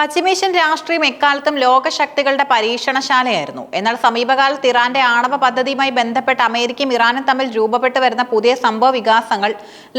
പശ്ചിമേഷ്യൻ രാഷ്ട്രീയം എക്കാലത്തും ലോകശക്തികളുടെ പരീക്ഷണശാലയായിരുന്നു. എന്നാൽ സമീപകാലത്ത് ഇറാന്റെ ആണവ പദ്ധതിയുമായി ബന്ധപ്പെട്ട് അമേരിക്കയും ഇറാനും തമ്മിൽ രൂപപ്പെട്ടു വരുന്ന പുതിയ സംഭവ വികാസങ്ങൾ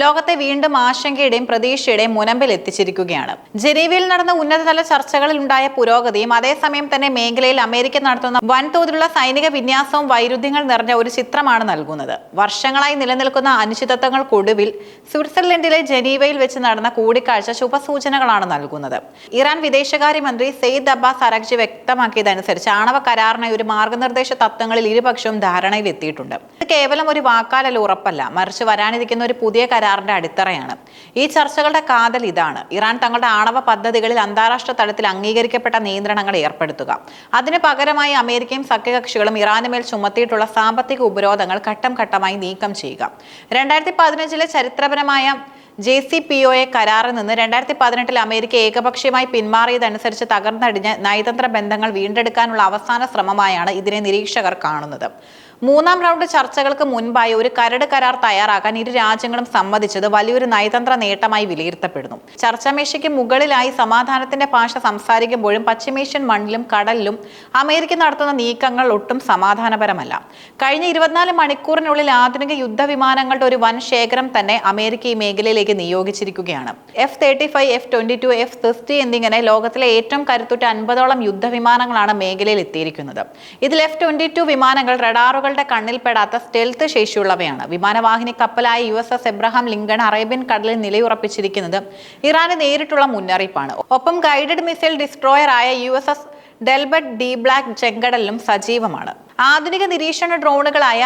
ലോകത്തെ വീണ്ടും ആശങ്കയുടെയും പ്രതീക്ഷയുടെയും മുനമ്പിൽ എത്തിച്ചിരിക്കുകയാണ്. ജനീവയിൽ നടന്ന ഉന്നതതല ചർച്ചകളിൽ ഉണ്ടായ പുരോഗതിയും അതേസമയം തന്നെ മേഖലയിൽ അമേരിക്ക നടത്തുന്ന വൻതോതിലുള്ള സൈനിക വിന്യാസവും വൈരുദ്ധ്യങ്ങൾ നിറഞ്ഞ ഒരു ചിത്രമാണ് നൽകുന്നത്. വർഷങ്ങളായി നിലനിൽക്കുന്ന അനിശ്ചിതത്വങ്ങൾക്കൊടുവിൽ സ്വിറ്റ്സർലൻഡിലെ ജനീവയിൽ വെച്ച് നടന്ന കൂടിക്കാഴ്ച ശുഭസൂചനകളാണ് നൽകുന്നത്. ഇറാൻ വിദേശകാര്യമന്ത്രി സെയ്ദ് അബ്ബാസ് അറക്ജി വ്യക്തമാക്കിയതനുസരിച്ച് ആണവ കരാറിനെ ഒരു മാർഗനിർദ്ദേശ തത്വങ്ങളിൽ ഇരുപക്ഷവും ധാരണയിലെത്തിയിട്ടുണ്ട് ഇത് കേവലം ഒരു വാക്കാലല്ല ഉറപ്പല്ല. മറിച്ച് വരാനിരിക്കുന്ന ഒരു പുതിയ കരാറിന്റെ അടിത്തറയാണ്. ഈ ചർച്ചകളുടെ കാതൽ ഇതാണ്. ഇറാൻ തങ്ങളുടെ ആണവ പദ്ധതികളിൽ അന്താരാഷ്ട്ര തലത്തിൽ അംഗീകരിക്കപ്പെട്ട നിയന്ത്രണങ്ങൾ ഏർപ്പെടുത്തുക. അതിന് പകരമായി അമേരിക്കയും സഖ്യകക്ഷികളും ഇറാന് മേൽ ചുമത്തിയിട്ടുള്ള സാമ്പത്തിക ഉപരോധങ്ങൾ ഘട്ടം ഘട്ടമായി നീക്കം ചെയ്യുക. രണ്ടായിരത്തി പതിനഞ്ചിലെ ചരിത്രപരമായ J C P O A കരാറിൽ നിന്ന് രണ്ടായിരത്തി പതിനെട്ടിൽ അമേരിക്ക ഏകപക്ഷീയമായി പിന്മാറിയതനുസരിച്ച് തകർന്നടിഞ്ഞ് നയതന്ത്ര ബന്ധങ്ങൾ വീണ്ടെടുക്കാനുള്ള അവസാന ശ്രമമായാണ് ഇതിനെ നിരീക്ഷകർ കാണുന്നത്. മൂന്നാം റൗണ്ട് ചർച്ചകൾക്ക് മുൻപായി ഒരു കരട് കരാർ തയ്യാറാക്കാൻ ഇരു രാജ്യങ്ങളും സമ്മതിച്ചത് വലിയൊരു നയതന്ത്ര നേട്ടമായി വിലയിരുത്തപ്പെടുന്നു. ചർച്ചാമേശയ്ക്ക് മുകളിലായി സമാധാനത്തിന്റെ ഭാഷ സംസാരിക്കുമ്പോഴും പശ്ചിമേഷ്യൻ മണ്ണിലും കടലിലും അമേരിക്ക നടത്തുന്ന നീക്കങ്ങൾ ഒട്ടും സമാധാനപരമല്ല. കഴിഞ്ഞ ഇരുപത്തിനാല് മണിക്കൂറിനുള്ളിൽ ആധുനിക യുദ്ധവിമാനങ്ങളുടെ ഒരു വൻ ശേഖരം തന്നെ അമേരിക്ക ഈ മേഖലയിലേക്ക് നിയോഗിച്ചിരിക്കുകയാണ്. F thirty five F twenty two F sixty എന്നിങ്ങനെ ലോകത്തിലെ ഏറ്റവും കരുത്തുറ്റ അൻപതോളം യുദ്ധവിമാനങ്ങളാണ് മേഖലയിൽ എത്തിയിരിക്കുന്നത്. ഇതിൽ എഫ് ട്വന്റി ടു വിമാനങ്ങൾ റഡാറുകളുടെ കണ്ണിൽപ്പെടാത്ത സ്റ്റെൽത്ത് ശേഷിയുള്ളവയാണ്. വിമാനവാഹിനി കപ്പലായ U S S Abraham Lincoln Arabian കടലിൽ നിലയുറപ്പിച്ചിരിക്കുന്നത് ഇറാന് നേരിട്ടുള്ള മുന്നറിയിപ്പാണ്. ഒപ്പം ഗൈഡഡ് മിസൈൽ ഡിസ്ട്രോയർ ആയ U S S Delbert D Black ചെങ്കടലിലും സജീവമാണ്. ആധുനിക നിരീക്ഷണ ഡ്രോണുകളായ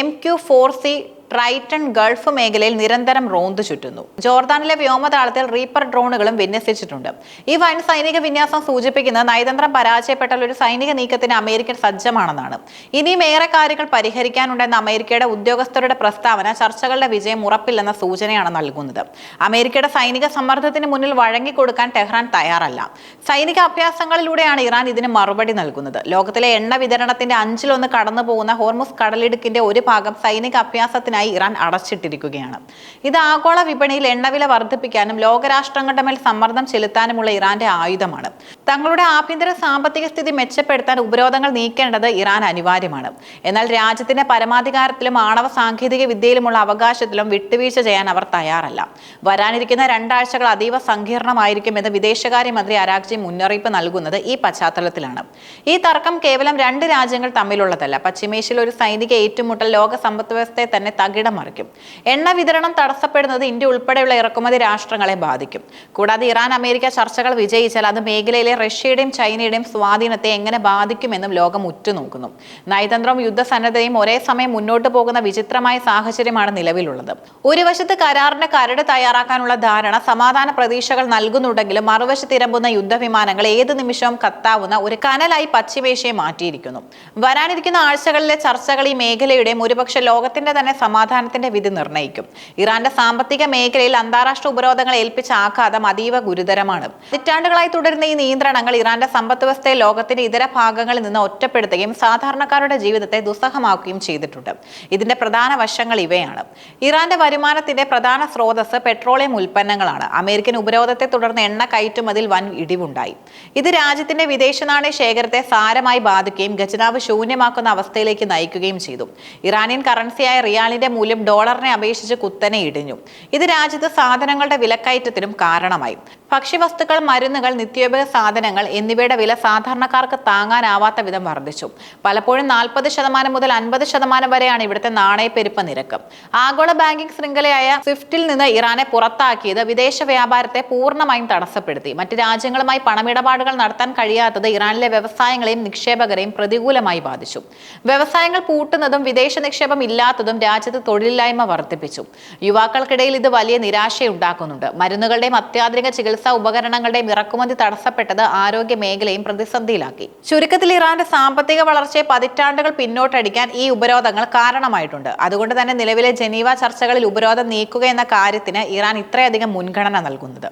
M Q four C Triton Gulf മേഖലയിൽ നിരന്തരം റോന്ത് ചുറ്റുന്നു. ജോർദാനിലെ വ്യോമതാളത്തിൽ റീപ്പർ ഡ്രോണുകളും വിന്യസിച്ചിട്ടുണ്ട്. ഈ വൻ സൈനിക വിന്യാസം സൂചിപ്പിക്കുന്നത് നയതന്ത്രം പരാജയപ്പെട്ടാൽ ഒരു സൈനിക നീക്കത്തിന് അമേരിക്കൻ സജ്ജമാണെന്നാണ്. ഇനിയും ഏറെ കാര്യങ്ങൾ പരിഹരിക്കാനുണ്ടെന്ന അമേരിക്കയുടെ ഉദ്യോഗസ്ഥരുടെ പ്രസ്താവന ചർച്ചകളുടെ വിജയം ഉറപ്പില്ലെന്ന സൂചനയാണ് നൽകുന്നത്. അമേരിക്കയുടെ സൈനിക സമ്മർദ്ദത്തിന് മുന്നിൽ വഴങ്ങിക്കൊടുക്കാൻ ടെഹ്റാൻ തയ്യാറല്ല. സൈനിക അഭ്യാസങ്ങളിലൂടെയാണ് ഇറാൻ ഇതിന് മറുപടി നൽകുന്നത്. ലോകത്തിലെ എണ്ണ വിതരണത്തിന്റെ അഞ്ചിലൊന്ന് കടന്നു പോകുന്ന ഹോർമുസ് കടലിടുക്കിന്റെ ഒരു ഭാഗം സൈനിക അഭ്യാസത്തിനായി ഇറാൻ അടച്ചിട്ടിരിക്കുകയാണ്. ഇത് ആഗോള വിപണിയിൽ എണ്ണവില വർദ്ധിപ്പിക്കാനും ലോകരാഷ്ട്രങ്ങളുടെ മേൽ സമ്മർദ്ദം ചെലുത്താനുമുള്ള ഇറാന്റെ ആയുധമാണ്. തങ്ങളുടെ ആഭ്യന്തര സാമ്പത്തിക സ്ഥിതി മെച്ചപ്പെടുത്താൻ ഉപരോധങ്ങൾ നീക്കേണ്ടത് ഇറാൻ അനിവാര്യമാണ്. എന്നാൽ രാജ്യത്തിന്റെ പരമാധികാരത്തിലും ആണവ സാങ്കേതിക വിദ്യയിലുമുള്ള അവകാശത്തിലും വിട്ടുവീഴ്ച ചെയ്യാൻ അവർ തയ്യാറല്ല. വരാനിരിക്കുന്ന രണ്ടാഴ്ചകൾ അതീവ സങ്കീർണമായിരിക്കുമെന്ന് വിദേശകാര്യമന്ത്രി അരാഗ്ജി മുന്നറിയിപ്പ് നൽകുന്നത് ഈ പശ്ചാത്തലത്തിലാണ്. ഈ തർക്കം കേവലം രണ്ട് രാജ്യങ്ങൾ തമ്മിലുള്ളതല്ല. പശ്ചിമേഷ്യയിൽ ഒരു സൈനിക ഏറ്റുമുട്ടൽ ലോക സമ്പദ് വ്യവസ്ഥയെ തന്നെ തകിടം മറിക്കും. എണ്ണ വിതരണം തടസ്സപ്പെടുന്നത് ഇന്ത്യ ഉൾപ്പെടെയുള്ള ഇറക്കുമതി രാഷ്ട്രങ്ങളെ ബാധിക്കും. കൂടാതെ ഇറാൻ അമേരിക്ക ചർച്ചകൾ വിജയിച്ചാൽ അത് മേഖലയിലെ റഷ്യയുടെയും ചൈനയുടെയും സ്വാധീനത്തെ എങ്ങനെ ബാധിക്കുമെന്നും ലോകം ഉറ്റുനോക്കുന്നു. നയതന്ത്രവും യുദ്ധസന്നദ്ധതയും ഒരേ സമയം മുന്നോട്ട് പോകുന്ന വിചിത്രമായ സാഹചര്യമാണ് നിലവിലുള്ളത്. ഒരു വശത്ത് കരാറിന്റെ കരട് തയ്യാറാക്കാനുള്ള ധാരണ സമാധാന പ്രതീക്ഷകൾ നൽകുന്നുണ്ടെങ്കിലും മറുവശത്ത് ഇരമ്പുന്ന യുദ്ധവിമാനങ്ങൾ ഏത് നിമിഷവും കത്താവുന്ന ഒരു കനലായി പശ്ചിമേഷ്യയെ മാറ്റിയിരിക്കുന്നു. വരാനിരിക്കുന്ന ആഴ്ചകളിലെ ചർച്ചകൾ ഈ മേഖലയുടെയും ഒരുപക്ഷെ ലോകത്തിന്റെ തന്നെ സമാധാനത്തിന്റെ വിധി നിർണയിക്കും ഇറാന്റെ സാമ്പത്തിക മേഖലയിൽ അന്താരാഷ്ട്ര ഉപരോധങ്ങൾ ഏൽപ്പിച്ച ആഘാതം അതീവ ഗുരുതരമാണ്. പതിറ്റാണ്ടുകളായി തുടരുന്ന ഈ നിയന്ത്രണങ്ങൾ ഇറാന്റെ സമ്പദ് വ്യവസ്ഥയെ ലോകത്തിന്റെ ഇതര ഭാഗങ്ങളിൽ നിന്ന് ഒറ്റപ്പെടുത്തുകയും സാധാരണക്കാരുടെ ജീവിതത്തെ ദുസ്സഹമാക്കുകയും ചെയ്തിട്ടുണ്ട്. ഇതിന്റെ പ്രധാന വശങ്ങൾ ഇവയാണ്. ഇറാന്റെ വരുമാനത്തിന്റെ പ്രധാന സ്രോതസ് പെട്രോളിയം ഉൽപ്പന്നങ്ങളാണ്. അമേരിക്കൻ ഉപരോധത്തെ തുടർന്ന് എണ്ണ കയറ്റുമതിൽ വൻ ഇടിവുണ്ടായി. ഇത് രാജ്യത്തിന്റെ വിദേശ നാണയ ശേഖരത്തെ സാരമായി ബാധിക്കുകയും ഖജനാവ് ശൂന്യമാക്കുന്ന അവസ്ഥയിലേക്ക് നയിക്കുകയും ചെയ്തു. ഇറാനിയൻ കറൻസിയായ റിയാലിന്റെ മൂല്യം ഡോളറിനെ അപേക്ഷിച്ച് കുത്തനെ ഇടിഞ്ഞു. ഇത് രാജ്യത്ത് സാധനങ്ങളുടെ വിലക്കയറ്റത്തിനും കാരണമായി. ഭക്ഷ്യവസ്തുക്കൾ മരുന്നുകൾ നിത്യോപയോഗ എന്നിവയുടെ വില സാധാരണക്കാർക്ക് താങ്ങാനാവാത്ത വിധം വർദ്ധിച്ചു. പലപ്പോഴും നാൽപ്പത് ശതമാനം മുതൽ അൻപത് ശതമാനം വരെയാണ് ഇവിടുത്തെ നാണയപ്പെരുപ്പ് നിരക്ക്. ആഗോള ബാങ്കിംഗ് ശൃംഖലയായ സ്വിഫ്റ്റിൽ നിന്ന് ഇറാനെ പുറത്താക്കിയത് വിദേശ വ്യാപാരത്തെ പൂർണമായും തടസ്സപ്പെടുത്തി. മറ്റ് രാജ്യങ്ങളുമായി പണമിടപാടുകൾ നടത്താൻ കഴിയാത്തത് ഇറാനിലെ വ്യവസായങ്ങളെയും നിക്ഷേപകരെയും പ്രതികൂലമായി ബാധിച്ചു. വ്യവസായങ്ങൾ പൂട്ടുന്നതും വിദേശ നിക്ഷേപം ഇല്ലാത്തതും രാജ്യത്ത് തൊഴിലില്ലായ്മ വർദ്ധിപ്പിച്ചു. യുവാക്കൾക്കിടയിൽ ഇത് വലിയ നിരാശയുണ്ടാക്കുന്നുണ്ട്. മരുന്നുകളുടെയും അത്യാധുനിക ചികിത്സാ ഉപകരണങ്ങളുടെയും ഇറക്കുമതി തടസ്സപ്പെട്ടത് ആരോഗ്യ മേഖലയും പ്രതിസന്ധിയിലാക്കി. ചുരുക്കത്തിൽ ഇറാന്റെ സാമ്പത്തിക വളർച്ചയെ പതിറ്റാണ്ടുകൾ പിന്നോട്ടടിക്കാൻ ഈ ഉപരോധങ്ങൾ കാരണമായിട്ടുണ്ട്. അതുകൊണ്ട് തന്നെ നിലവിലെ ജനീവ ചർച്ചകളിൽ ഉപരോധം നീക്കുക എന്ന കാര്യത്തിന് ഇറാൻ ഇത്രയധികം മുൻഗണന നൽകുന്നത്.